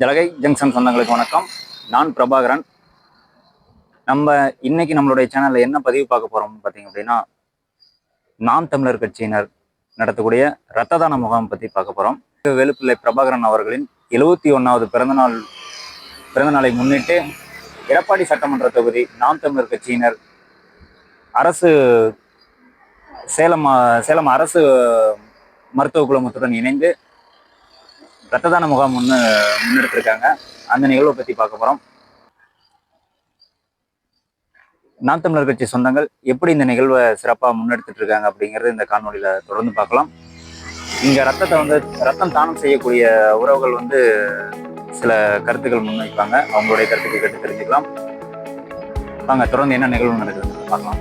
ஜலகை junction சொந்தங்களுக்கு வணக்கம். நான் பிரபாகரன். நம்ம இன்னைக்கு நம்மளுடைய சேனலில் என்ன பதிவு பார்க்க போறோம்னு பார்த்தீங்க அப்படின்னா நாம் தமிழர் கட்சியினர் நடத்தக்கூடிய இரத்த தான முகாம் பத்தி பார்க்க போறோம். வேலுப்பிள்ளை பிரபாகரன் அவர்களின் எழுவத்தி ஒன்றாவது பிறந்தநாள் பிறந்தநாளை முன்னிட்டு எடப்பாடி சட்டமன்ற தொகுதி நாம் தமிழர் கட்சியினர் அரசு சேலம் சேலம் அரசு மருத்துவ குழுமத்துடன் இணைந்து ரத்த தான முகாம் ஒன்று முன்னெடுத்திருக்காங்க. அந்த நிகழ்வை பற்றி பார்க்க போகிறோம் நாம் தமிழர் கட்சி சொந்தங்கள் எப்படி இந்த நிகழ்வை சிறப்பாக முன்னெடுத்துட்டு இருக்காங்க அப்படிங்கிறது இந்த காணொலியில் தொடர்ந்து பார்க்கலாம். இங்கே ரத்தத்தை வந்து ரத்தம் தானம் செய்யக்கூடிய உறவுகள் வந்து சில கருத்துக்கள் முன்வைப்பாங்க. அவங்களுடைய கருத்துக்கள் கேட்டு தெரிஞ்சுக்கலாம். வாங்க தொடர்ந்து என்ன நிகழ்வு நடக்குதுன்னு பார்க்கலாம்.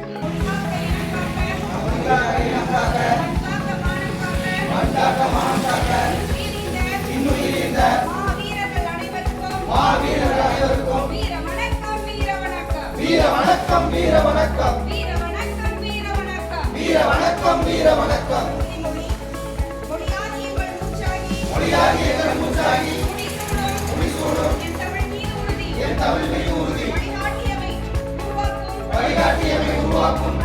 வணக்கம் வீர வணக்கம். வீர வணக்கம் வீர வணக்கம். வீர வணக்கம் வீர வணக்கம். மொழியாகி எங்கள் மூச்சாகி. முடிசூடும் என் தமிழ் மீது உறுதி. உருவாக்கும்.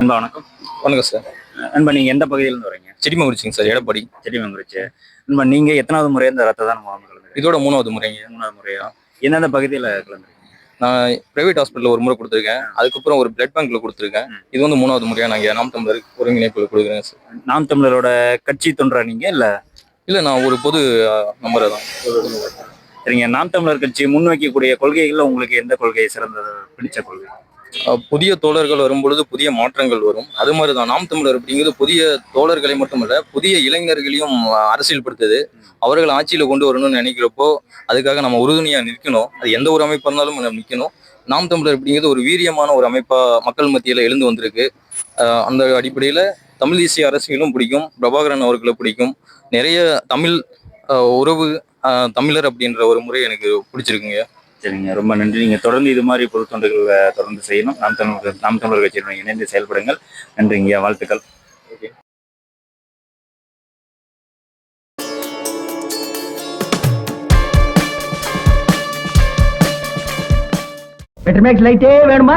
அன்பா வணக்கம். வணக்கம் சார். அன்பா நீங்கள் எந்த பகுதியிலேருந்து வரீங்க? செடிமை குறிச்சிங்க சார் எடப்பாடி. செடிமங்குறிச்சி அன்பா நீங்கள் எத்தனாவது முறை இந்த ரத்த தான முகாம் கலந்துருக்கீங்க? இதோட மூணாவது முறைங்க மூணாவது முறையா? எந்தெந்த பகுதியில் கலந்துருக்கீங்க? நான் பிரைவேட் ஹாஸ்பிட்டல் ஒரு முறை கொடுத்துருக்கேன். அதுக்கப்புறம் ஒரு பிளட் பேங்க்ல கொடுத்துருக்கேன். இது வந்து மூணாவது முறையா நாங்கள் நாம் தமிழர் ஒருங்கிணைப்புல கொடுக்குறேன் சார். நாம் தமிழரோட கட்சி தொண்டரா நீங்க இல்ல? இல்லை நான் ஒரு பொது நம்பரை தான். சரிங்க. நாம் தமிழர் கட்சி முன்வைக்கக்கூடிய கொள்கைகள்ல உங்களுக்கு எந்த கொள்கை சிறந்தது பிடிச்ச கொள்கை? புதிய தோழர்கள் வரும்பொழுது புதிய மாற்றங்கள் வரும். அது மாதிரி தான் நாம் தமிழர் அப்படிங்கிறது புதிய தோழர்களை மட்டுமல்ல புதிய இளைஞர்களையும் அரசியல்படுத்துது. அவர்கள் ஆட்சியில் கொண்டு வரணும்னு நினைக்கிறப்போ அதுக்காக நம்ம உறுதுணையா நிற்கணும். அது எந்த ஒரு அமைப்பாக இருந்தாலும் நம்ம நிற்கணும். நாம் தமிழர் அப்படிங்கிறது ஒரு வீரியமான ஒரு அமைப்பா மக்கள் மத்தியில எழுந்து வந்திருக்கு. அந்த அடிப்படையில தமிழ் தேசிய அரசியலும் பிடிக்கும். பிரபாகரன் அவர்களை பிடிக்கும். நிறைய தமிழ் உறவு தமிழர் அப்படின்ற ஒரு முறை எனக்கு பிடிச்சிருக்குங்க. சரிங்க. ரொம்ப நன்றி. நீங்க தொடர்ந்து இது மாதிரி பொது தொண்டுகளை தொடர்ந்து செய்யணும். நாம் தமிழர் நாம் தமிழர் கட்சியுடன் இணைந்து செயல்படுங்கள். நன்றிங்க. வாழ்த்துக்கள். பெட்ரோமேக்ஸ் லைட்டே வேணுமா?